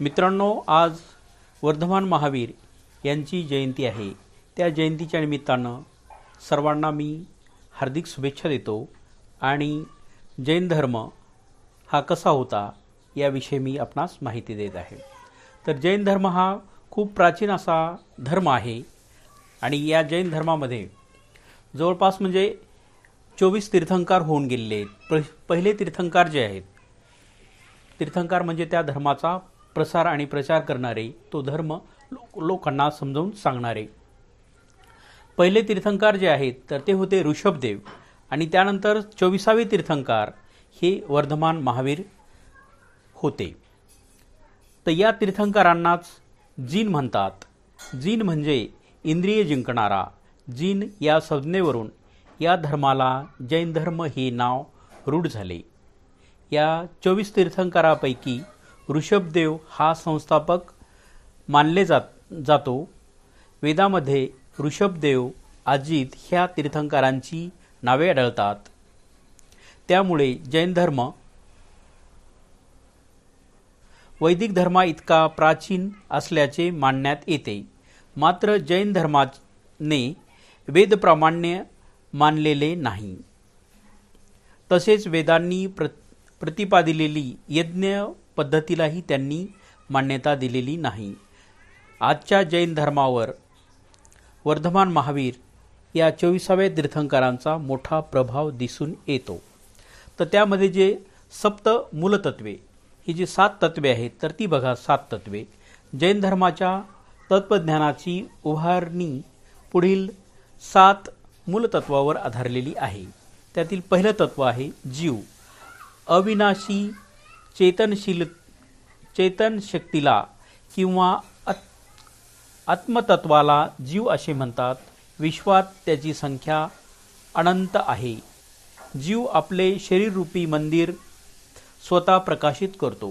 मित्रांनो आज वर्धमान महावीर यांची जयंती आहे. त्या जयंतीच्या निमित्तानं सर्वांना मी हार्दिक शुभेच्छा देतो आणि जैन धर्म हा कसा होता याविषयी मी आपणास माहिती देत आहे. तर जैन धर्म हा खूप प्राचीन असा धर्म आहे आणि या जैन धर्मामध्ये जवळपास म्हणजे चोवीस तीर्थंकार होऊन गेलेले आहेत. पहिले तीर्थंकार जे आहेत तीर्थंकार म्हणजे त्या धर्माचा प्रसार आणि प्रचार करणारे तो धर्म लोक लोकांना समजावून सांगणारे. पहिले तीर्थंकार जे आहेत तर ते होते ऋषभदेव आणि त्यानंतर चोवीसावे तीर्थंकार हे वर्धमान महावीर होते. तर या तीर्थंकरांनाच जीन म्हणतात. जीन म्हणजे इंद्रिय जिंकणारा. जीन या संज्ञेवरून या धर्माला जैन धर्म हे नाव रूढ झाले. या चोवीस तीर्थंकरापैकी ऋषभदेव हा संस्थापक मानले जात जातो. वेदामध्ये ऋषभदेव अजित ह्या तीर्थंकरांची नावे आढळतात. त्यामुळे जैन धर्म वैदिक धर्मा इतका प्राचीन असल्याचे मानण्यात येते. मात्र जैन धर्माने वेदप्रामाण्य मानलेले नाही. तसेच वेदांनी प्र प्रतिपादिलेली यज्ञ पद्धतीलाही त्यांनी मान्यता दिलेली नाही. आजच्या जैन धर्मावर वर्धमान महावीर या चोवीसाव्या तीर्थंकरांचा मोठा प्रभाव दिसून येतो. तर त्यामध्ये जे सप्त मूलतत्वे ही जी सात तत्वे आहेत तर ती बघा सात तत्वे. जैन धर्माच्या तत्त्वज्ञानाची उभारणी पुढील सात मूलतत्वावर आधारलेली आहे. त्यातील पहिलं तत्व आहे जीव. अविनाशी चेतनशील चेतन शक्तीला किंवा आत्मतत्वाला जीव असे म्हणतात. विश्वात त्याची संख्या अनंत आहे. जीव आपले शरीररूपी मंदिर स्वतः प्रकाशित करतो.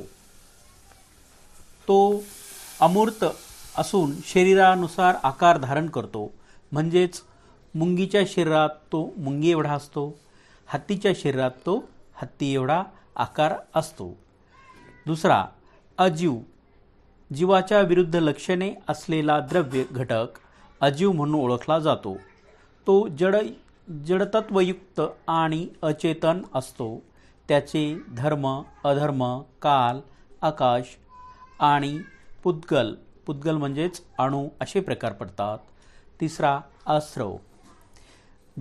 तो अमूर्त असून शरीरानुसार आकार धारण करतो. म्हणजेच मुंगीच्या शरीरात तो मुंगी एवढा असतो हत्तीच्या शरीरात तो हत्ती एवढा आकार असतो. दुसरा अजीव. जीवाच्या विरुद्ध लक्षणे असलेला द्रव्य घटक अजीव म्हणून ओळखला जातो. तो जड जडतत्वयुक्त आणि अचेतन असतो. त्याचे धर्म अधर्म काल आकाश आणि पुद्गल पुद्गल म्हणजेच अणू असे प्रकार पडतात. तिसरा आश्रव.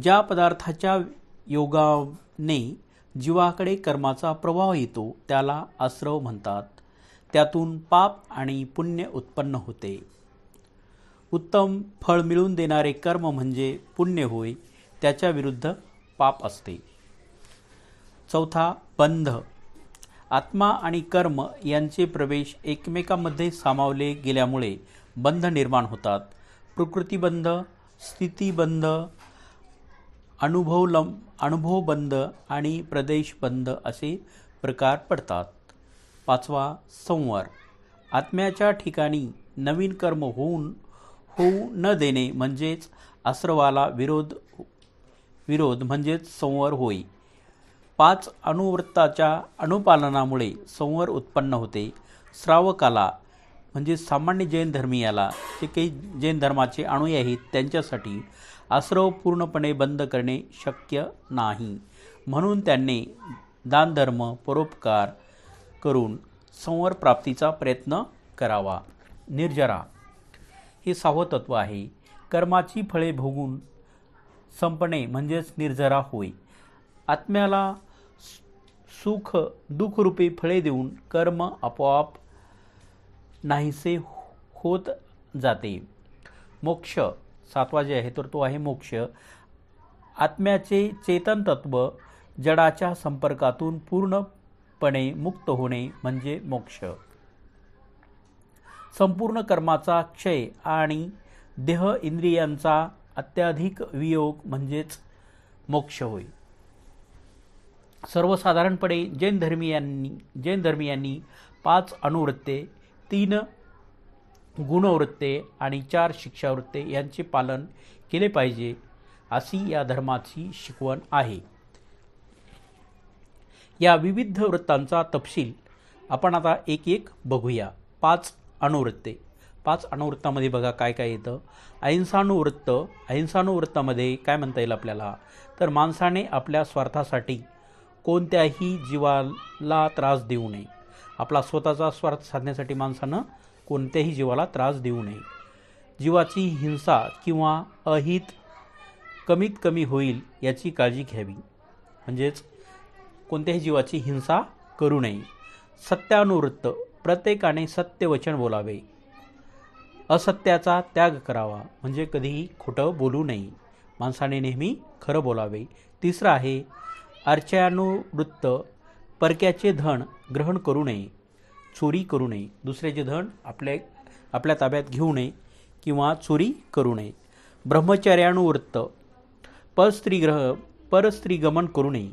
ज्या पदार्थाच्या योगाने जीवाकडे कर्माचा प्रवाह येतो त्याला आश्रव म्हणतात. त्यातून पाप आणि पुण्य उत्पन्न होते. उत्तम फळ मिळून देणारे कर्म म्हणजे पुण्य होय त्याच्या विरुद्ध पाप असते. चौथा बंध. आत्मा आणि कर्म यांचे प्रवेश एकमेकांमध्ये सामावले गेल्यामुळे बंध निर्माण होतात. प्रकृतीबंध स्थितीबंध अनुभवलम अनुभवबंध आणि प्रदेश बंद असे प्रकार पडतात. पाचवा संवर. आत्म्याच्या ठिकाणी नवीन कर्म होऊन होऊ न देणे म्हणजेच आश्रवाला विरोध विरोध म्हणजेच संवर होय. पाच अनुवृत्ताच्या अनुपालनामुळे संवर उत्पन्न होते. श्रावकाला म्हणजे सामान्य जैन धर्मीयाला जे काही जैन धर्माचे अनुयायी आहेत त्यांच्यासाठी आश्रव पूर्णपणे बंद करणे शक्य नाही. म्हणून त्यांनी दानधर्म परोपकार करून संवर प्राप्तीचा प्रयत्न करावा. निर्जरा हे सहावं तत्व आहे. कर्माची फळे भोगून संपणे म्हणजेच निर्जरा होय. आत्म्याला सुख दुःखरूपी फळे देऊन कर्म आपोआप नाहीसे होत जाते. मोक्ष सातवा जे आहे तर तो आहे मोक्ष. आत्म्याचे चेतन तत्व जडाच्या संपर्कातून पूर्णपणे मुक्त होणे म्हणजे मोक्ष. संपूर्ण कर्माचा क्षय आणि देह इंद्रियांचा अत्याधिक वियोग म्हणजेच मोक्ष होय. सर्वसाधारणपणे जैन धर्मीयांनी जैन धर्मीयांनी पाच अनुवृत्ते तीन गुणवृत्ते आणि चार शिक्षावृत्ते यांचे पालन केले पाहिजे अशी या धर्माची शिकवण आहे. या विविध वृत्तांचा तपशील आपण आता एक एक बघूया. पाच अणुवृत्ते. पाच अणुवृत्तामध्ये बघा काय काय येतं. अहिंसानुवृत्त अहिंसानुवृत्तामध्ये काय म्हणता येईल आपल्याला? तर माणसाने आपल्या स्वार्थासाठी कोणत्याही जीवाला त्रास देऊ नये. आपला स्वतःचा स्वार्थ साधण्यासाठी माणसानं कोणत्याही जीवाला त्रास देऊ नये. जीवाची हिंसा किंवा अहित कमीत कमी होईल याची काळजी घ्यावी. म्हणजेच कोणत्याही जीवाची हिंसा करू नये. सत्यानुवृत्त प्रत्येकाने सत्यवचन बोलावे. असत्याचा त्याग करावा म्हणजे कधीही खोटं बोलू नये. माणसाने नेहमी खरं बोलावे. तिसरं आहे अर्चयानुवृत्त परक्याचे धन ग्रहण करू नये. चोरी करू नये. दुसऱ्याचे धन आपल्या आपल्या ताब्यात घेऊ नये किंवा चोरी करू नये. ब्रह्मचर्यानुवृत्त. परस्त्रीग्रह परस्त्रीगमन करू नये.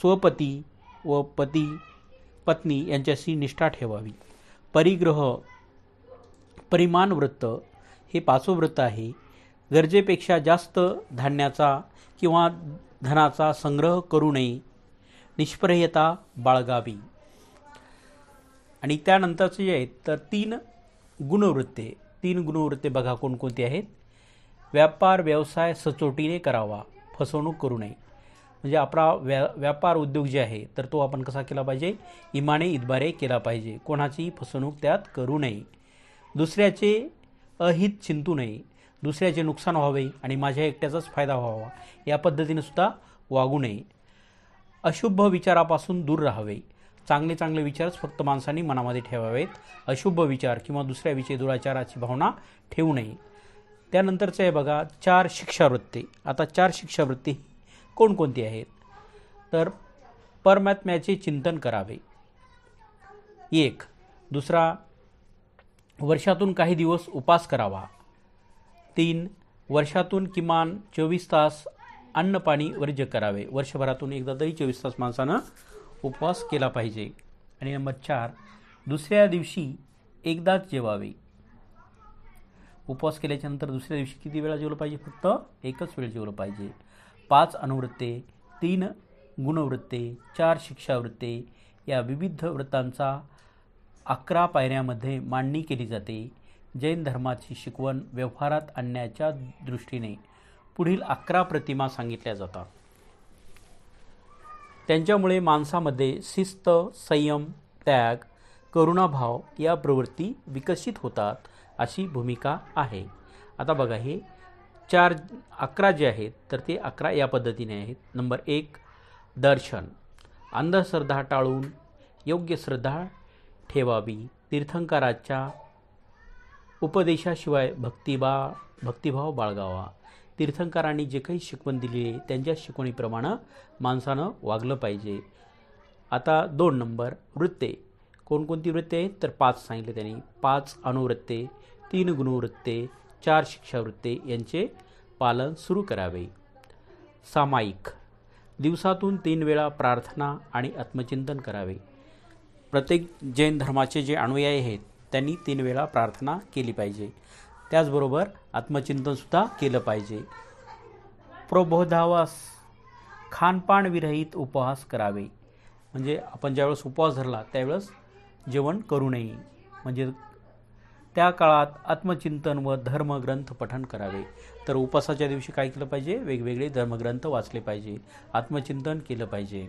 स्वपती व पती पत्नी यांच्याशी निष्ठा ठेवावी. परिग्रह परिमाण वृत्त हे पाचवं वृत्त आहे. गरजेपेक्षा जास्त धान्याचा किंवा धनाचा संग्रह करू नये. निष्प्रयता बाळगावी. आणि त्यानंतरचे जे आहेत तर तीन गुणवृत्ते. तीन गुणवृत्ते बघा कोणकोणती आहेत. व्यापार व्यवसाय सचोटीने करावा. फसवणूक करू नये. म्हणजे आपला व्या व्यापार उद्योग जे आहे तर तो आपण कसा केला पाहिजे? इमाने इतबारे केला पाहिजे. कोणाचीही फसवणूक त्यात करू नये. दुसऱ्याचे अहित चिंतू नये. दुसऱ्याचे नुकसान व्हावे आणि माझ्या एकट्याचाच फायदा व्हावा. या पद्धतीने सुद्धा वागू नये. अशुभ विचारापासून दूर राहावे. चांगले चांगले विचारच फक्त माणसांनी मनामध्ये ठेवावेत. अशुभ विचार किंवा दुसऱ्याविषयी दुराचाराची भावना ठेवू नये. त्यानंतरचं आहे बघा चार शिक्षावृत्ती. आता चार शिक्षावृत्ती कोणकोणती आहेत? तर परमात्म्याचे चिंतन करावे. एक दुसरा वर्षातून काही दिवस उपास करावा. तीन वर्षातून किमान चोवीस तास अन्न पाणी वर्ज्य करावे. वर्षभरातून एकदा तरी चोवीस तास माणसानं उपवास केला पाहिजे. आणि नंबर चार दुसऱ्या दिवशी एकदाच जेवावे. उपवास केल्याच्यानंतर दुसऱ्या दिवशी किती वेळा जेवलं पाहिजे? फक्त एकच वेळ जेवलं पाहिजे. पाच अनुवृत्ते तीन गुणवृत्ते चार शिक्षावृत्ते या विविध वृत्तांचा अकरा पायऱ्यामध्ये मांडणी केली जाते. जैन धर्माची शिकवण व्यवहारात आणण्याच्या दृष्टीने पुढील अकरा प्रतिमा सांगितल्या जातात. त्यांच्यामुळे माणसामध्ये शिस्त संयम त्याग करुणाभाव या प्रवृत्ती विकसित होतात अशी भूमिका आहे. आता बघा हे चार अकरा जे आहेत तर ते अकरा या पद्धतीने आहेत. नंबर एक दर्शन. अंधश्रद्धा टाळून योग्य श्रद्धा ठेवावी. तीर्थंकराच्या उपदेशाशिवाय भक्तिबा भक्तिभाव बाळगावा. तीर्थंकरांनी जे काही शिकवण दिली आहे त्यांच्या शिकवणीप्रमाणे माणसानं वागलं पाहिजे. आता दोन नंबर वृत्ते. कोणकोणती वृत्ते आहेत? तर पाच सांगितले त्यांनी. पाच अणुवृत्ते तीन गुणवृत्ते चार शिक्षावृत्ते यांचे पालन सुरू करावे. सामायिक. दिवसातून तीन वेळा प्रार्थना आणि आत्मचिंतन करावे. प्रत्येक जैन धर्माचे जे अनुयायी आहेत त्यांनी तीन वेळा प्रार्थना केली पाहिजे. त्याचबरोबर आत्मचिंतनसुद्धा केलं पाहिजे. प्रबोधावास खानपान विरहित उपवास करावे. म्हणजे आपण ज्यावेळेस उपवास धरला त्यावेळेस जेवण करू नये. म्हणजे त्या काळात आत्मचिंतन व धर्मग्रंथ पठण करावे. तर उपवासाच्या दिवशी काय केलं पाहिजे? वेगवेगळे धर्मग्रंथ वाचले पाहिजे. आत्मचिंतन केलं पाहिजे.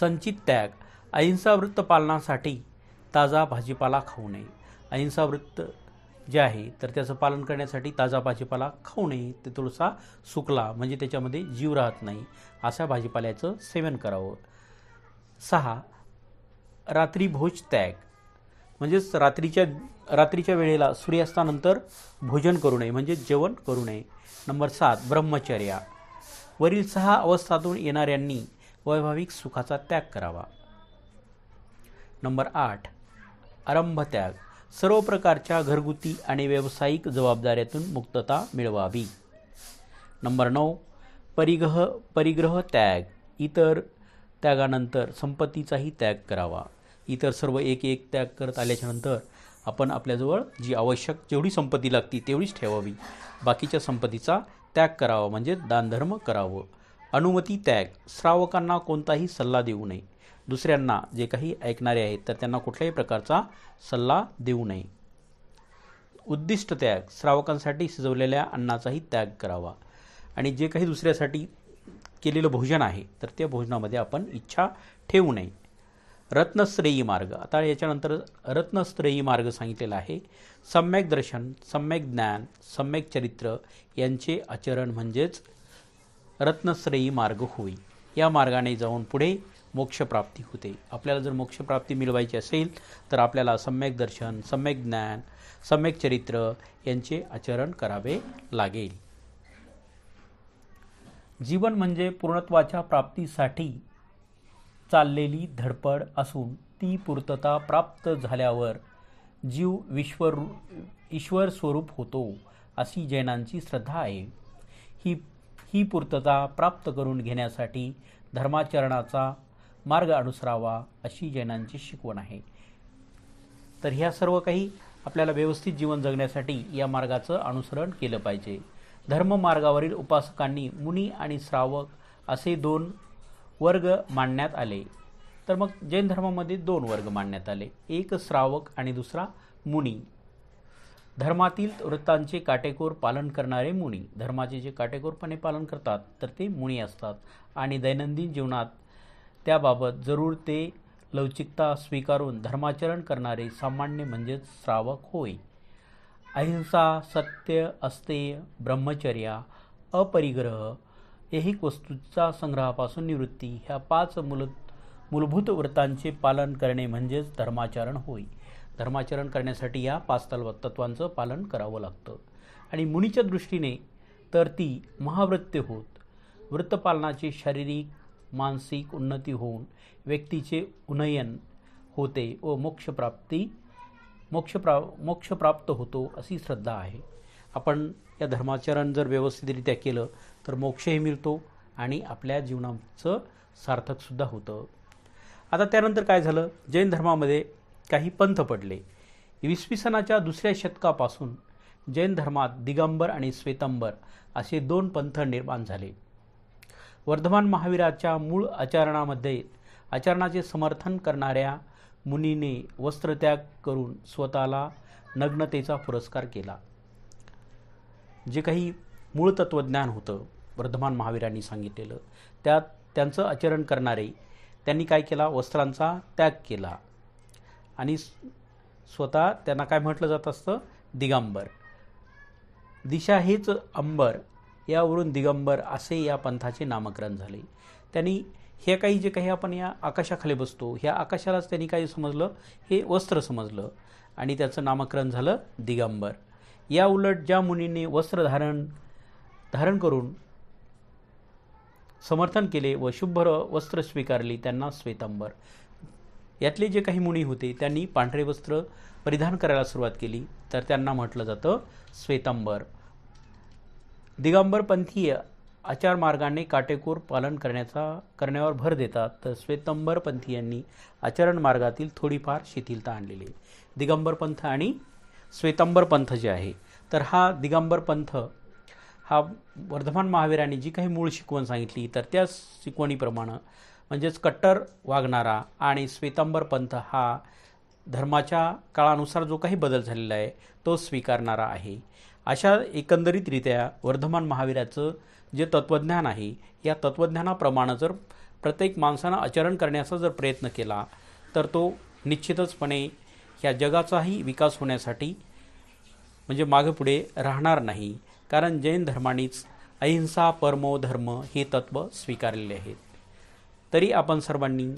संचित त्याग अहिंसा वृत्त पालनासाठी ताजा भाजीपाला खाऊ नये. अहिंसा वृत्त जे आहे तर त्याचं पालन करण्यासाठी ताजा भाजीपाला खाऊ नये. ते थोडासा सुकला म्हणजे त्याच्यामध्ये जीव राहत नाही अशा भाजीपाल्याचं सेवन करावं. सहा रात्री भोज त्याग. म्हणजेच रात्रीच्या रात्रीच्या वेळेला सूर्यास्तानंतर भोजन करू नये म्हणजे जेवण करू नये. नंबर सात ब्रह्मचर्या. वरील सहा अवस्थातून येणाऱ्यांनी वैभाविक सुखाचा त्याग करावा. नंबर आठ आरंभ त्याग सर्व प्रकारच्या घरगुती आणि व्यावसायिक जबाबदाऱ्यातून मुक्तता मिळवावी. नंबर नऊ परिग्रह परिग्रह त्याग. इतर त्यागानंतर संपत्तीचाही त्याग करावा. इतर सर्व एक एक त्याग करत आल्याच्यानंतर आपण आपल्याजवळ जी आवश्यक जेवढी संपत्ती लागती तेवढीच ठेवावी. बाकीच्या संपत्तीचा त्याग करावा म्हणजे दानधर्म करावं. अनुमती त्याग. श्रावकांना कोणताही सल्ला देऊ नये. दुसऱ्यांना जे काही ऐकणारे आहेत तर त्यांना कुठल्याही प्रकारचा सल्ला देऊ नये. उद्दिष्ट त्याग श्रावकांसाठी शिजवलेल्या अन्नाचाही त्याग करावा. आणि जे काही दुसऱ्यासाठी केलेलं भोजन आहे तर त्या भोजनामध्ये आपण इच्छा ठेवू नये. रत्नश्रेयी मार्ग. आता याच्यानंतर रत्नश्रेयी मार्ग सांगितलेला आहे. सम्यक दर्शन सम्यक ज्ञान सम्यक चरित्र यांचे आचरण म्हणजेच रत्नश्रेयी मार्ग होई या मार्गाने जाऊन पुढे मोक्षप्राप्ती होते. आपल्याला जर मोक्षप्राप्ती मिळवायची असेल तर आपल्याला सम्यक दर्शन सम्यक ज्ञान सम्यक चरित्र यांचे आचरण करावे लागेल. जीवन म्हणजे पूर्णत्वाच्या प्राप्तीसाठी चाललेली धडपड असून ती पूर्तता प्राप्त झाल्यावर जीव विश्वर ईश्वर स्वरूप होतो अशी जैनांची श्रद्धा आहे. ही ही पूर्तता प्राप्त करून घेण्यासाठी धर्माचरणाचा मार्ग अनुसरावा अशी जैनांची शिकवण आहे. तर ह्या सर्व काही आपल्याला व्यवस्थित जीवन जगण्यासाठी या मार्गाचं अनुसरण केलं पाहिजे. धर्ममार्गावरील उपासकांनी मुनी आणि श्रावक असे दोन वर्ग मांडण्यात आले. तर मग जैन धर्मामध्ये दोन वर्ग मांडण्यात आले. एक श्रावक आणि दुसरा मुनी. धर्मातील वृत्तांचे काटेकोर पालन करणारे मुनी. धर्माचे जे काटेकोरपणे पालन करतात तर ते मुनी असतात. आणि दैनंदिन जीवनात त्याबाबत जरूर ते लवचिकता स्वीकारून धर्माचरण करणारे सामान्य म्हणजेच श्रावक होय. अहिंसा सत्य अस्तेय ब्रह्मचर्या अपरिग्रह ऐहिक वस्तूचा संग्रहापासून निवृत्ती ह्या पाच मूल मूलभूत व्रतांचे पालन करणे म्हणजेच धर्माचरण होय. धर्माचरण करण्यासाठी या पाच तल्व तत्वांचं पालन करावं लागतं. आणि मुनीच्या दृष्टीने तर ती महावृत्य होत. वृत्तपालनाचे शारीरिक मानसिक उन्नती होऊन व्यक्तीचे उन्नयन होते व मोक्षप्राप्ती मोक्ष प्रा होतो अशी श्रद्धा आहे. आपण या धर्माचरण जर व्यवस्थितरित्या केलं तर मोक्षही मिळतो आणि आपल्या जीवनाचं सार्थकसुद्धा होतं. आता त्यानंतर काय झालं? जैन धर्मामध्ये काही पंथ पडले. वीसवी सनाच्या दुसऱ्या शतकापासून जैन धर्मात दिगंबर आणि श्वेतंबर असे दोन पंथ निर्माण झाले. वर्धमान महावीराच्या मूळ आचरणामध्ये आचरणाचे समर्थन करणाऱ्या मुनीने वस्त्रत्याग करून स्वतःला नग्नतेचा पुरस्कार केला. जे काही मूळ तत्त्वज्ञान होतं वर्धमान महावीरांनी सांगितलेलं त्यात त्यांचं आचरण करणारे त्यांनी काय केला? वस्त्रांचा त्याग केला. आणि स्वतः त्यांना काय म्हटलं जात असतं? दिगंबर. दिशा हेच अंबर यावरून दिगंबर असे या पंथाचे नामकरण झाले. त्यांनी हे काही जे काही आपण या आकाशाखाली बसतो ह्या आकाशालाच त्यांनी काय समजलं? हे वस्त्र समजलं आणि त्याचं नामकरण झालं दिगंबर. या उलट ज्या मुनींनी वस्त्र धारण धारण करून समर्थन केले व शुभ्र वस्त्र स्वीकारली त्यांना श्वेतांबर. यातले जे काही मुनी होते त्यांनी पांढरे वस्त्र परिधान करायला सुरुवात केली. तर त्यांना म्हटलं जातं श्वेतांबर. दिगंबरपंथीय आचारमार्गाने आचार मार्गाने काटेकोर पालन करण्याचा करण्यावर भर देतात तर श्वेतंबरपंथीयांनी आचरण मार्गातील थोडीफार शिथिलता आणलेली आहे. दिगंबर पंथ आणि श्वेतंबर पंथ जे आहे तर हा दिगंबर पंथ हा वर्धमान महावीरांनी जी काही मूळ शिकवण सांगितली तर त्या शिकवणीप्रमाणे म्हणजेच कट्टर वागणारा आणि श्वेतंबर पंथ हा धर्माच्या काळानुसार जो काही बदल झालेला आहे तो स्वीकारणारा आहे अशा एकंदरीतरित्या वर्धमान महावीराचं जे तत्त्वज्ञान आहे या तत्त्वज्ञानाप्रमाणे जर प्रत्येक माणसानं आचरण करण्याचा जर प्रयत्न केला तर तो निश्चितचपणे ह्या जगाचाही विकास होण्यासाठी म्हणजे मागे पुढे राहणार नाही. कारण जैन धर्मानेच अहिंसा परमो धर्म हे तत्त्व स्वीकारलेले आहेत. तरी आपण सर्वांनी